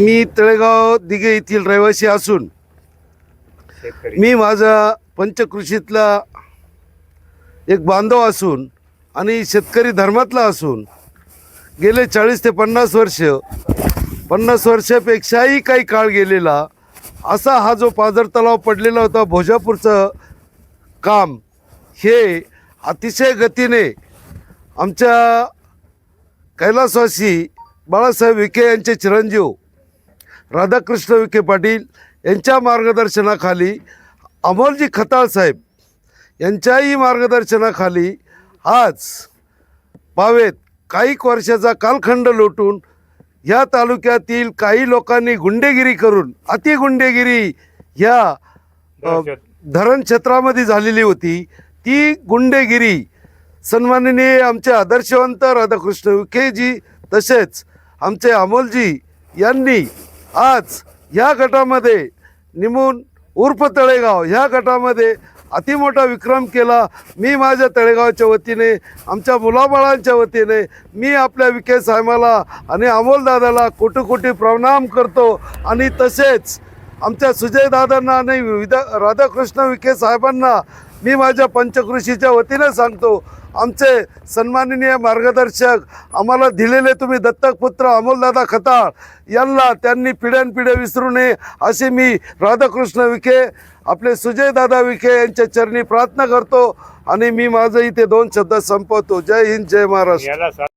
मी तळेगाव दिघे येथील रहिवासी असून मी माझा पंचकृषीतला एक बांधव असून आणि शेतकरी धर्मातला असून गेले चाळीस ते पन्नास वर्ष पन्नास वर्षापेक्षाही काही काळ गेलेला असा हा जो पाझर तलाव पडलेला होता भोजापूरचं काम हे अतिशय गतीने आमच्या कैलासवासी बाळासाहेब विखे यांचे चिरंजीव राधाकृष्ण विखे पाटील यांच्या मार्गदर्शनाखाली अमोलजी खताळ साहेब यांच्याही मार्गदर्शनाखाली आज पावेत काही वर्षाचा कालखंड लोटून या तालुक्यातील काही लोकांनी गुंडेगिरी करून अतिगुंडेगिरी ह्या धरण क्षेत्रामध्ये झालेली होती. ती गुंडेगिरी सन्माननीय आमचे आदर्शवंत राधाकृष्ण विखेजी तसेच आमचे अमोलजी यांनी आज या गटामध्ये निमून उर्फ तळेगाव ह्या गटामध्ये अतिमोठा विक्रम केला. मी माझ्या तळेगावच्या वतीने आमच्या मुलाबाळांच्या वतीने मी आपल्या विखे साहेबाला आणि अमोलदादाला कोटी कोटी प्रणाम करतो. आणि तसेच आमच्या सुजयदादांना आणि विदा राधाकृष्ण विखे साहेबांना मी माझ्या पंचकृषीच्या वतीनं सांगतो आमचे सन्माननीय मार्गदर्शक आम्हाला दिलेले तुम्ही दत्तकपुत्र अमोलदादा खताळ यांना त्यांनी पिढ्यानपिढ्या विसरू नये असे मी राधाकृष्ण विखे आपले सुजयदादा विखे यांच्या चरणी प्रार्थना करतो आणि मी माझं इथे दोन शब्द संपवतो. जय हिंद जय महाराष्ट्र.